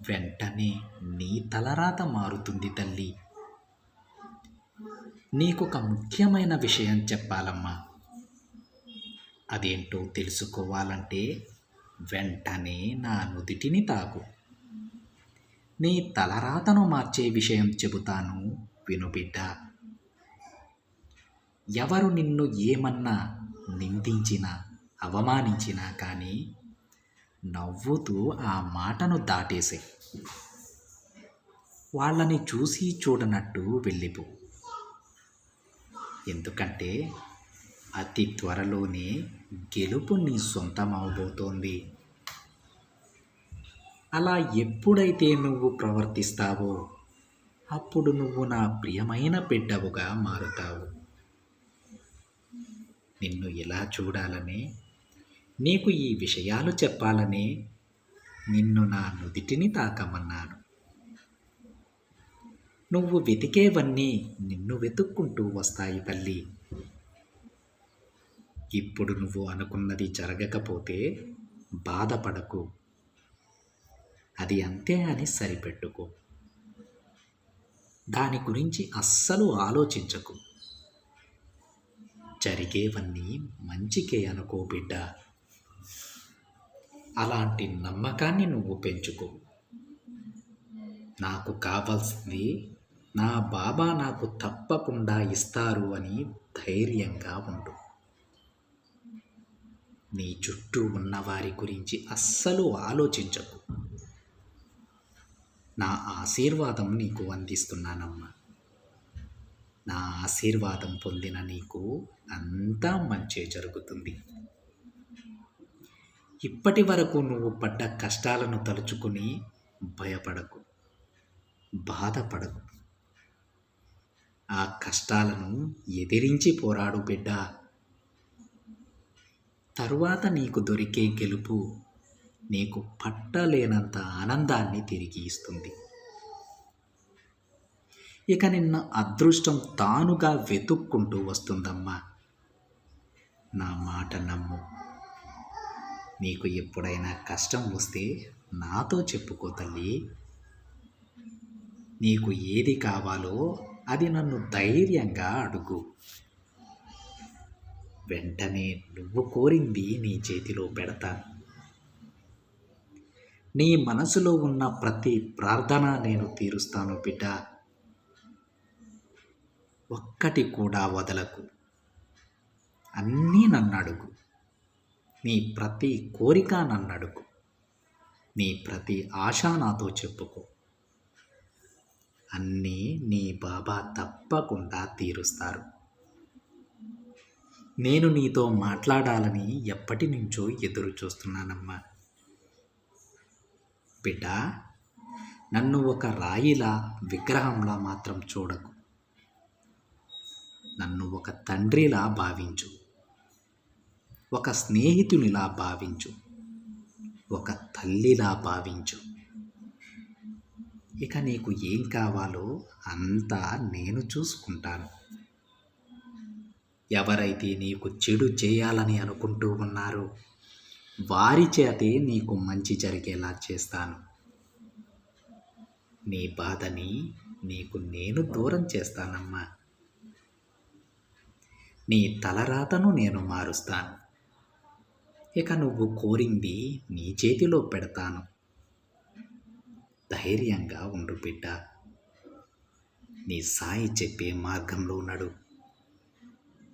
వెంటనే నీ తలరాత మారుతుంది తల్లి. నీకొక ముఖ్యమైన విషయం చెప్పాలమ్మా. అదేంటో తెలుసుకోవాలంటే వెంటనే నా నుదిటిని తాకు. నీ తలరాతను మార్చే విషయం చెబుతాను విను బిడ్డ. ఎవరు నిన్ను ఏమన్నా నిందించినా అవమానించినా కానీ నవ్వుతూ ఆ మాటను దాటేసే. వాళ్ళని చూసి చూడనట్టు వెళ్ళిపో. ఎందుకంటే అతి త్వరలోనే గెలుపు నీ సొంతం అవబోతోంది అలా ఎప్పుడైతే నువ్వు ప్రవర్తిస్తావో అప్పుడు నువ్వు నా ప్రియమైన బిడ్డవుగా మారుతావు. నిన్ను ఎలా చూడాలని నీకు ఈ విషయాలు చెప్పాలనే నిన్ను నా నుదిటిని తాకమన్నాను. నువ్వు వెతికేవన్నీ నిన్ను వెతుక్కుంటూ వస్తాయి తల్లి. ఇప్పుడు నువ్వు అనుకున్నది జరగకపోతే బాధపడకు. అది అంతే అని సరిపెట్టుకో. దాని గురించి అస్సలు ఆలోచించకు. జరిగేవన్నీ మంచికే అనుకో బిడ్డ. అలాంటి నమ్మకాన్ని నువ్వు పెంచుకో. నాకు కావాల్సింది నా బాబా నాకు తప్పకుండా ఇస్తారు అని ధైర్యంగా ఉండు. నీ చుట్టూ ఉన్న వారి గురించి అస్సలు ఆలోచించకు. నా ఆశీర్వాదం నీకు అందిస్తున్నానమ్మా. నా ఆశీర్వాదం పొందిన నీకు అంతా మంచే జరుగుతుంది. ఇప్పటి వరకు నువ్వు పడ్డ కష్టాలను తలుచుకుని భయపడకు బాధపడకు. ఆ కష్టాలను ఎదిరించి పోరాడు బిడ్డ. తరువాత నీకు దొరికే గెలుపు నీకు పట్టలేనంత ఆనందాన్ని తిరిగి ఇస్తుంది. ఇక నిన్న అదృష్టం తానుగా వెతుక్కుంటూ వస్తుందమ్మా. నా మాట నమ్ము. నీకు ఎప్పుడైనా కష్టం వస్తే నాతో చెప్పుకో తల్లి. నీకు ఏది కావాలో అది నన్ను ధైర్యంగా అడుగు. వెంటనే నువ్వు కోరింది నీ చేతిలో పెడతాను నీ మనసులో ఉన్న ప్రతి ప్రార్థన నేను తీరుస్తాను బిడ్డ. ఒక్కటి కూడా వదలకు. అన్నీ నన్ను అడుగు. నీ ప్రతి కోరిక నన్ను అడుగు. నీ ప్రతి ఆశ నాతో చెప్పుకో. అన్నీ నీ బాబా తప్పకుండా తీరుస్తారు. నేను నీతో మాట్లాడాలని ఎప్పటి నుంచో ఎదురు చూస్తున్నానమ్మా. బిడ్డ నన్ను ఒక రాయిలా విగ్రహంలా మాత్రం చూడకు. నన్ను ఒక తండ్రిలా భావించు. ఒక స్నేహితునిలా భావించు. ఒక తల్లిలా భావించు. ఇక నీకు ఏం కావాలో అంతా నేను చూసుకుంటాను. ఎవరైతే నీకు చెడు చేయాలని అనుకుంటూ ఉన్నారో వారి చేతే నీకు మంచి జరిగేలా చేస్తాను. నీ బాధని నీకు నేను దూరం చేస్తానమ్మా. నీ తలరాతను నేను మారుస్తాను. ఇక నువ్వు కోరింది నీ చేతిలో పెడతాను. ధైర్యంగా ఉండు బిడ్డ. నీ సాయి చెప్పే మార్గంలో నడు.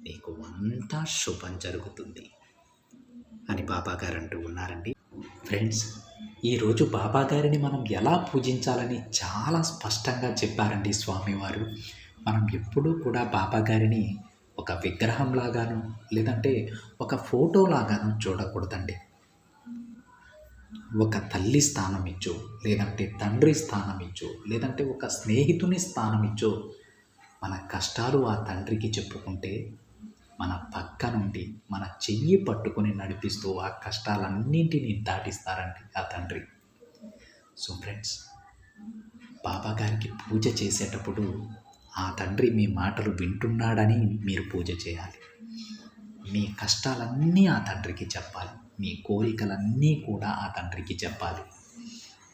నీకు అంతా శుభం జరుగుతుంది. అని బాబాగారు అంటూ ఉన్నారండి. ఫ్రెండ్స్ ఈరోజు బాబాగారిని మనం ఎలా పూజించాలని చాలా స్పష్టంగా చెప్పారండి స్వామివారు. మనం ఎప్పుడూ కూడా బాబాగారిని ఒక విగ్రహంలాగాను లేదంటే ఒక ఫోటోలాగాను చూడకూడదండి. ఒక తల్లి స్థానం ఇచ్చో లేదంటే తండ్రి స్థానం ఇచ్చో లేదంటే ఒక స్నేహితుని స్థానం ఇచ్చు మన కష్టాలు ఆ తండ్రికి చెప్పుకుంటే మన పక్క నుండి మన చెయ్యి పట్టుకొని నడిపిస్తూ ఆ కష్టాలన్నింటినీ దాటిస్తారండి ఆ తండ్రి. సో ఫ్రెండ్స్ బాబా గారికి పూజ చేసేటప్పుడు ఆ తండ్రి మీ మాటలు వింటున్నాడని మీరు పూజ చేయాలి. మీ కష్టాలన్నీ ఆ తండ్రికి చెప్పాలి. మీ కోరికలన్నీ కూడా ఆ తండ్రికి చెప్పాలి.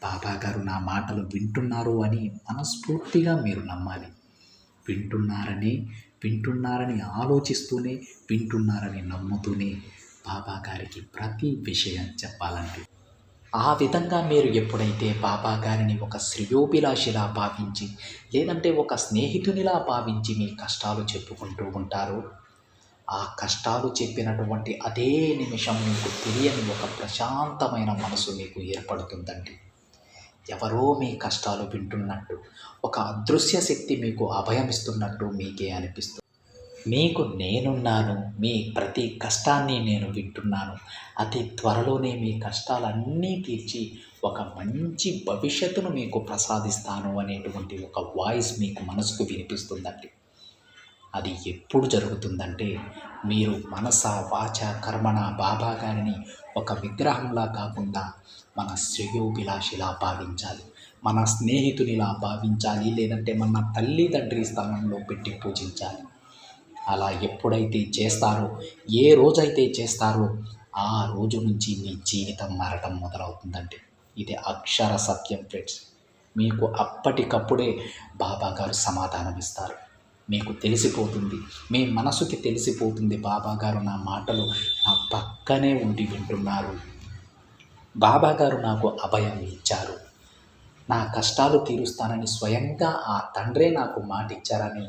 బాబా గారు నా మాటలు వింటున్నారు అని మనస్ఫూర్తిగా మీరు నమ్మాలి. వింటున్నారని వింటున్నారని ఆలోచిస్తూనే వింటున్నారని నమ్ముతూనే బాబా గారికి ప్రతి విషయం చెప్పాలండి. ఆ విధంగా మీరు ఎప్పుడైతే బాబా గారిని ఒక శ్రేయోభిలాషిలా భావించి లేదంటే ఒక స్నేహితునిలా భావించి మీ కష్టాలు చెప్పుకుంటూ ఉంటారో ఆ కష్టాలు చెప్పినటువంటి అదే నిమిషం మీకు తెలియని ఒక ప్రశాంతమైన మనసు మీకు ఏర్పడుతుందండి. ఎవరో మీ కష్టాలు వింటున్నట్టు ఒక అదృశ్య శక్తి మీకు అభయమిస్తున్నట్టు మీకే అనిపిస్తుంది. మీకు నేనున్నాను మీ ప్రతి కష్టాన్ని నేను వింటున్నాను. అతి త్వరలోనే మీ కష్టాలన్నీ తీర్చి ఒక మంచి భవిష్యత్తును మీకు ప్రసాదిస్తాను అనేటువంటి ఒక వాయిస్ మీకు మనసుకు వినిపిస్తుందండి. అది ఎప్పుడు జరుగుతుందంటే మీరు మనస వాచ కర్మణ బాబా గారిని ఒక విగ్రహంలా కాకుండా మన శ్రేయోభిలాషిలా భావించాలి. మన స్నేహితునిలా భావించాలి. లేదంటే మన తల్లిదండ్రి స్థానంలో పెట్టి పూజించాలి. అలా ఎప్పుడైతే చేస్తారో ఏ రోజైతే చేస్తారో ఆ రోజు నుంచి మీ జీవితం మారటం మొదలవుతుందండి. ఇది అక్షర సత్యం ఫ్రెండ్స్ మీకు అప్పటికప్పుడే బాబా గారు సమాధానం ఇస్తారు. మీకు తెలిసిపోతుంది మీ మనసుకి తెలిసిపోతుంది బాబా గారు నా మాటలు నా పక్కనే ఉండి వింటున్నారు. బాబా గారు నాకు అభయం ఇచ్చారు. నా కష్టాలు తీరుస్తానని స్వయంగా ఆ తండ్రే నాకు మాట ఇచ్చారని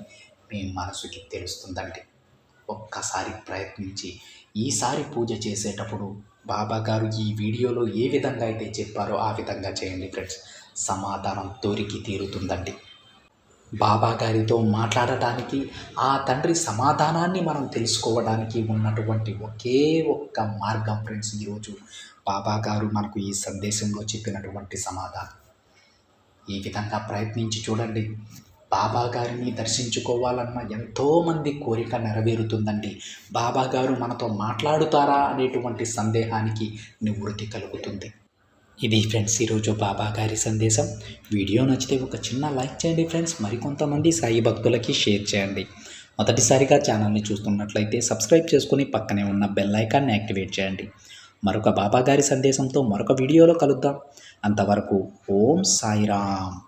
మీ మనసుకి తెలుస్తుందండి ఒక్కసారి ప్రయత్నించి ఈసారి పూజ చేసేటప్పుడు బాబా గారు ఈ వీడియోలో ఏ విధంగా అయితే చెప్పారో ఆ విధంగా చేయండి ఫ్రెండ్స్. సమాధానం దొరికి తీరుతుందండి. బాబా గారితో మాట్లాడటానికి ఆ తండ్రి సమాధానాన్ని మనం తెలుసుకోవడానికి ఉన్నటువంటి ఒకే ఒక్క మార్గం ఫ్రెండ్స్ ఈరోజు బాబా గారు మనకు ఈ సందేశంలో చెప్పినటువంటి సమాధానం. ఈ విధంగా ప్రయత్నించి చూడండి. బాబాగారిని దర్శించుకోవాలన్న ఎంతోమంది కోరిక నెరవేరుతుందండి. బాబాగారు మనతో మాట్లాడుతారా అనేటువంటి సందేహానికి నివృత్తి కలుగుతుంది. ఇది ఫ్రెండ్స్ ఈరోజు బాబా గారి సందేశం. వీడియో నచ్చితే ఒక చిన్న లైక్ చేయండి ఫ్రెండ్స్. మరికొంతమంది సాయి భక్తులకి షేర్ చేయండి. మొదటిసారిగా ఛానల్ని చూస్తున్నట్లయితే సబ్స్క్రైబ్ చేసుకుని పక్కనే ఉన్న బెల్ ఐకాన్ని యాక్టివేట్ చేయండి. మరొక బాబా గారి సందేశంతో మరొక వీడియోలో కలుద్దాం. అంతవరకు ఓం సాయిరామ్.